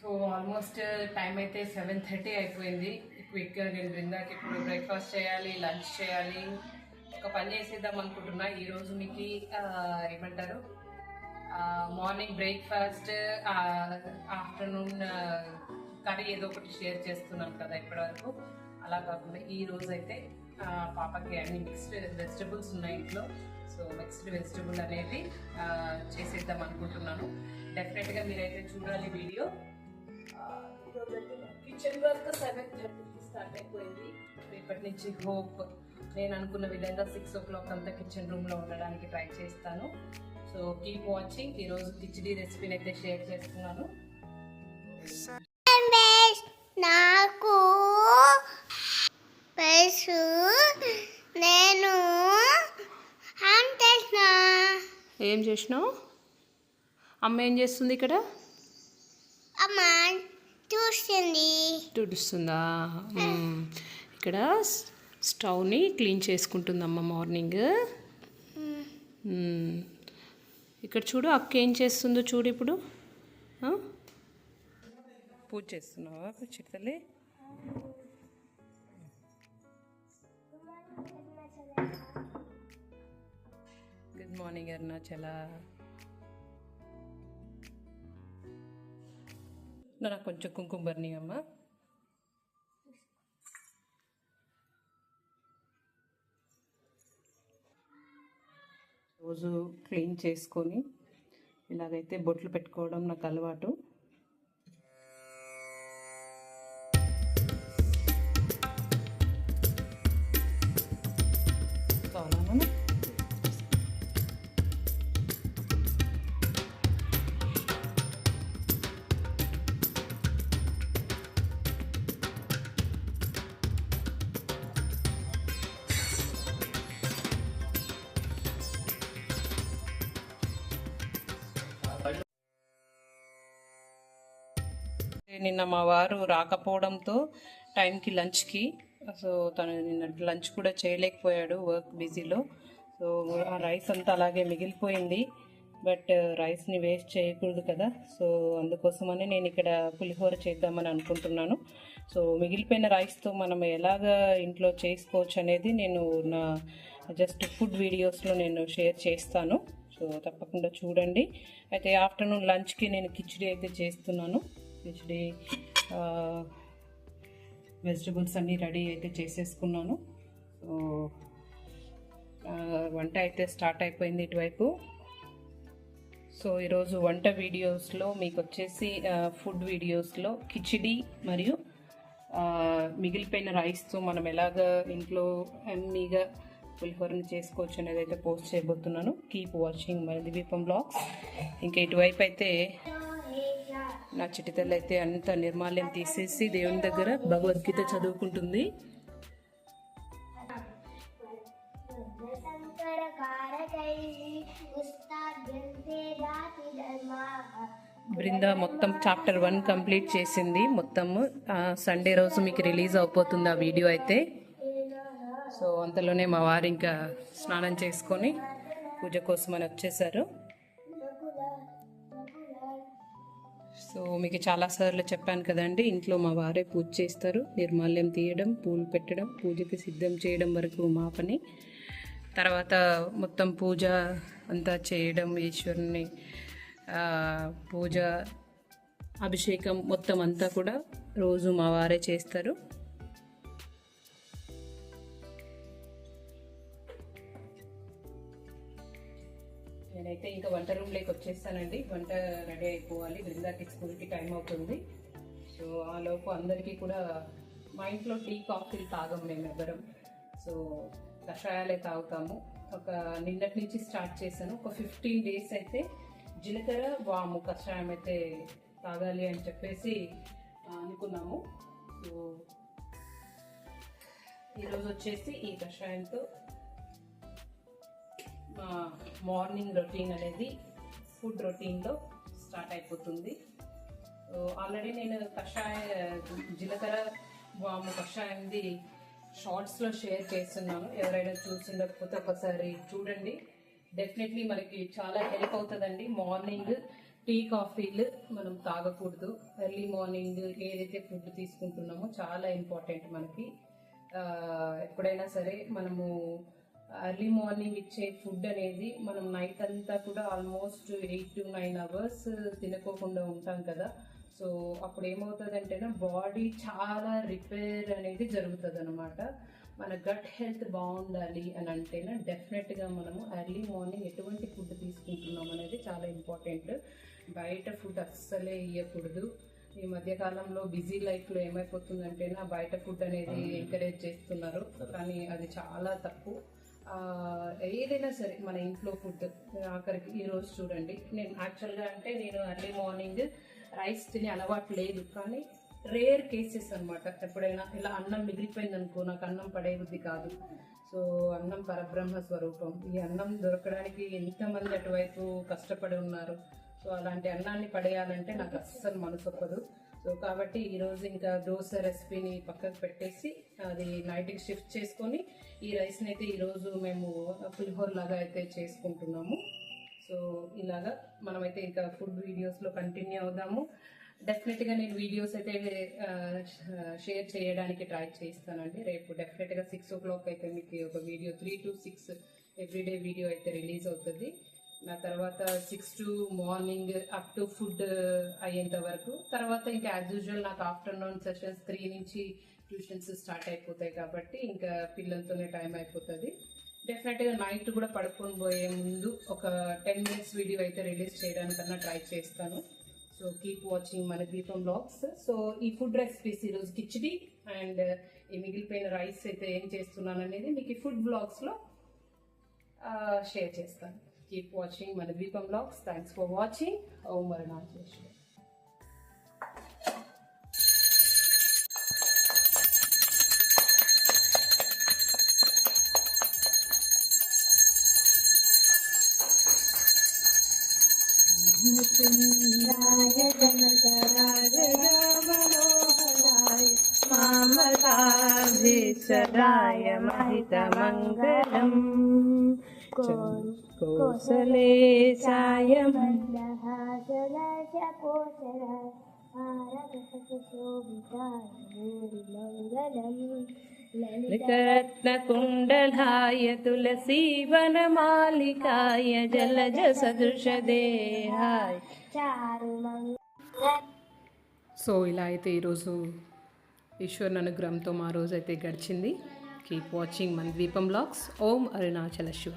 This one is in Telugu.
సో ఆల్మోస్ట్ టైం అయితే సెవెన్ థర్టీ అయిపోయింది. క్విక్గా నేను బృందాకి ఇప్పుడు బ్రేక్ఫాస్ట్ చేయాలి లంచ్ చేయాలి. ఒక పని చేసేద్దాం అనుకుంటున్నా. ఈరోజు మీకు ఏమంటారు? మార్నింగ్ బ్రేక్ఫాస్ట్ ఆఫ్టర్నూన్ కర్రీ ఏదో ఒకటి షేర్ చేస్తున్నాను కదా ఇప్పటివరకు. అలా కాకుండా ఈ రోజు అయితే పాపకి అన్ని మిక్స్డ్ వెజిటబుల్స్ ఉన్నాయి ఇంట్లో. సో మిక్స్డ్ వెజిటబుల్ అనేది చేసేద్దాం అనుకుంటున్నాను. డెఫినెట్గా మీరైతే చూడాలి వీడియో. కిచెన్ వర్క్ సెవెన్ థర్టీకి స్టార్ట్ అయిపోయింది రేపటి నుంచి హోప్. నేను అనుకున్న విధంగా సిక్స్ ఓ క్లాక్ అంతా కిచెన్ రూమ్లో ఉండడానికి ట్రై చేస్తాను. సో కీప్ వాచింగ్ ఈరోజు కిచిడి రెసిపీని అయితే షేర్ చేస్తున్నాను. నాకు నేను ఏం చేసినావు? అమ్మ ఏం చేస్తుంది ఇక్కడ? అమ్మ చూస్తుంది తుడుస్తుందా? మ్మ్. ఇక్కడ స్టవ్ని క్లీన్ చేసుకుంటుందమ్మ మార్నింగ్. ఇక్కడ చూడు అక్క ఏం చేస్తుందో చూడు ఇప్పుడు? పూజ చేస్తున్నావా? చిట్టతల్లి గుడ్ మార్నింగ్ అరుణాచల నాకు కొంచెం కుంకుమ బర్ని అమ్మ. రోజు క్లీన్ చేసుకొని ఇలాగైతే బొట్లు పెట్టుకోవడం నాకు అలవాటు. చాలా నిన్న మా వారు రాకపోవడంతో టైంకి లంచ్కి సో తను నిన్న లంచ్ కూడా చేయలేకపోయాడు వర్క్ బిజీలో. సో ఆ రైస్ అంతా అలాగే మిగిలిపోయింది. బట్ రైస్ని వేస్ట్ చేయకూడదు కదా. సో అందుకోసమని నేను ఇక్కడ పులిహోర చేద్దామని అనుకుంటున్నాను. సో మిగిలిపోయిన రైస్తో మనం ఎలాగ ఇంట్లో చేసుకోవచ్చు అనేది నేను నా జస్ట్ ఫుడ్ వీడియోస్లో నేను షేర్ చేస్తాను. సో తప్పకుండా చూడండి. అయితే ఆఫ్టర్నూన్ లంచ్కి నేను కిచిడి అయితే చేస్తున్నాను. కిచిడి వెజిటబుల్స్ అన్నీ రెడీ అయితే చేసేసుకున్నాను. సో వంట అయితే స్టార్ట్ అయిపోయింది ఇటువైపు. సో ఈరోజు వంట వీడియోస్లో మీకు వచ్చేసి ఫుడ్ వీడియోస్లో కిచిడి మరియు మిగిలిపోయిన రైస్తో మనం ఎలాగ ఇంట్లో అన్నీగా పులిహోరను చేసుకోవచ్చు అనేది అయితే పోస్ట్ చేయబోతున్నాను. కీప్ వాచింగ్ మరి దీపం బ్లాగ్స్ ఇంకా ఇటువైపు అయితే నా చిట్టితల్లి అయితే అంత నిర్మాల్యం తీసేసి దేవుని దగ్గర భగవద్గీత చదువుకుంటుంది. శంకర బృంద మొత్తం చాప్టర్ వన్ కంప్లీట్ చేసింది. మొత్తం సండే రోజు మీకు రిలీజ్ అయిపోతుంది ఆ వీడియో అయితే. సో అంతలోనే మా వారు ఇంకా స్నానం చేసుకొని పూజ కోసం అని వచ్చేసారు. సో మీకు చాలాసార్లు చెప్పాను కదండి ఇంట్లో మా వారే పూజ చేస్తారు. నిర్మాల్యం తీయడం పూలు పెట్టడం పూజకి సిద్ధం చేయడం వరకు మా పని. తర్వాత మొత్తం పూజ అంతా చేయడం ఈశ్వరుని పూజ అభిషేకం మొత్తం అంతా కూడా రోజు మా వారే చేస్తారు. నేనైతే ఇంకా వంట రూమ్లోకి వచ్చేస్తానండి. వంట రెడీ అయిపోవాలి. బృందాకి స్కూల్కి టైం అవుతుంది. సో ఆ లోపు అందరికీ కూడా మా ఇంట్లో టీ కాఫీలు తాగం మేము ఎవ్వరం సో కషాయాలే తాగుతాము. ఒక నిన్నటి నుంచి స్టార్ట్ చేశాను. ఒక ఫిఫ్టీన్ డేస్ అయితే జీలకర్ర వాము కషాయం అయితే తాగాలి అని చెప్పేసి అనుకున్నాము. సో ఈరోజు వచ్చేసి ఈ కషాయంతో మార్నింగ్ రొటీన్ అనేది ఫుడ్ రొటీన్లో స్టార్ట్ అయిపోతుంది. ఆల్రెడీ నేను కషాయ జీలకర్ర వాము కషాయంది షార్ట్స్లో షేర్ చేస్తున్నాను. ఎవరైనా చూసిండకపోతే ఒకసారి చూడండి. డెఫినెట్లీ మనకి చాలా హెల్ప్ అవుతుందండి. మార్నింగ్ టీ కాఫీలు మనం తాగకూడదు. ఎర్లీ మార్నింగ్ ఏదైతే ఫుడ్ తీసుకుంటున్నామో చాలా ఇంపార్టెంట్ మనకి. ఎప్పుడైనా సరే మనము ఎర్లీ మార్నింగ్ ఇచ్చే ఫుడ్ అనేది మనం నైట్ అంతా కూడా almost eight to nine hours తినకోకుండా ఉంటాం కదా. సో అప్పుడు ఏమవుతుందంటే బాడీ చాలా రిపేర్ అనేది జరుగుతుంది అనమాట మన గట్ హెల్త్ బాగుండాలి అని అంటేనే డెఫినెట్గా మనము ఎర్లీ మార్నింగ్ ఎటువంటి ఫుడ్ తీసుకుంటున్నాం అనేది చాలా ఇంపార్టెంట్ బయట ఫుడ్ అస్సలే ఇవ్వకూడదు ఈ మధ్య కాలంలో బిజీ లైఫ్లో ఏమైపోతుందంటే నా బయట ఫుడ్ అనేది ఎంకరేజ్ చేస్తున్నారు. కానీ అది చాలా తప్పు. ఏదైనా సరే మన ఇంట్లో ఫుడ్ ఆఖరికి ఈ రోజు చూడండి. నేను యాక్చువల్గా అంటే నేను ఎర్లీ మార్నింగ్ రైస్ తినే అలవాటు లేదు కానీ రేర్ కేసెస్ అన్నమాట. ఎప్పుడైనా ఇలా అన్నం మిగిలిపోయింది అనుకో నాకు అన్నం పడేది కాదు. సో అన్నం పరబ్రహ్మ స్వరూపం. ఈ అన్నం దొరకడానికి ఎంతమంది అటువైపు కష్టపడి ఉన్నారు. సో అలాంటి అన్నాన్ని పడేయాలంటే నాకు అస్సలు మనసు ఒప్పదు సో కాబట్టి ఈరోజు ఇంకా దోశ రెసిపీని పక్కకు పెట్టేసి అది నైట్కి షిఫ్ట్ చేసుకొని ఈ రైస్ని అయితే ఈరోజు మేము పులిహోర లాగా అయితే చేసుకుంటున్నాము. సో ఇలాగా మనమైతే ఇంకా ఫుడ్ వీడియోస్లో కంటిన్యూ అవుదాము. డెఫినెట్గా నేను వీడియోస్ అయితే షేర్ చేయడానికి ట్రై చేస్తానండి. రేపు డెఫినెట్గా సిక్స్ ఓ క్లాక్ అయితే మీకు ఒక video three to six everyday video అయితే రిలీజ్ అవుతుంది. నా తర్వాత six to morning up to food అయ్యేంత వరకు. తర్వాత ఇంకా యాజ్ యూజువల్ నాకు ఆఫ్టర్నూన్ సెషన్స్ త్రీ నుంచి ట్యూషన్స్ స్టార్ట్ అయిపోతాయి కాబట్టి ఇంకా పిల్లలతోనే టైం అయిపోతుంది. డెఫినెట్గా నైట్ కూడా పడుకొని పోయే ముందు ఒక టెన్ మినిట్స్ వీడియో అయితే రిలీజ్ చేయడానికన్నా ట్రై చేస్తాను. సో కీప్ వాచింగ్ మన దీపం బ్లాగ్స్ సో ఈ ఫుడ్ రెసిపీస్ ఈరోజు కిచిడి అండ్ ఈ మిగిలిపోయిన రైస్ అయితే ఏం చేస్తున్నాను అనేది మీకు ఈ ఫుడ్ బ్లాగ్స్లో షేర్ చేస్తాను. Keep watching Manadvipam Vlogs. Thanks for watching. Om Maranateshwar. తులసీవనమాలికాయ జలజ సదృశదేహాయ చారు మంగళ సో ఇలా అయితే ఈరోజు ఈశ్వర్ అనుగ్రహంతో మా రోజు అయితే గడిచింది. కీప్ వాచింగ్ మన దీపం బ్లాగ్స్ ఓం అరుణాచల శివ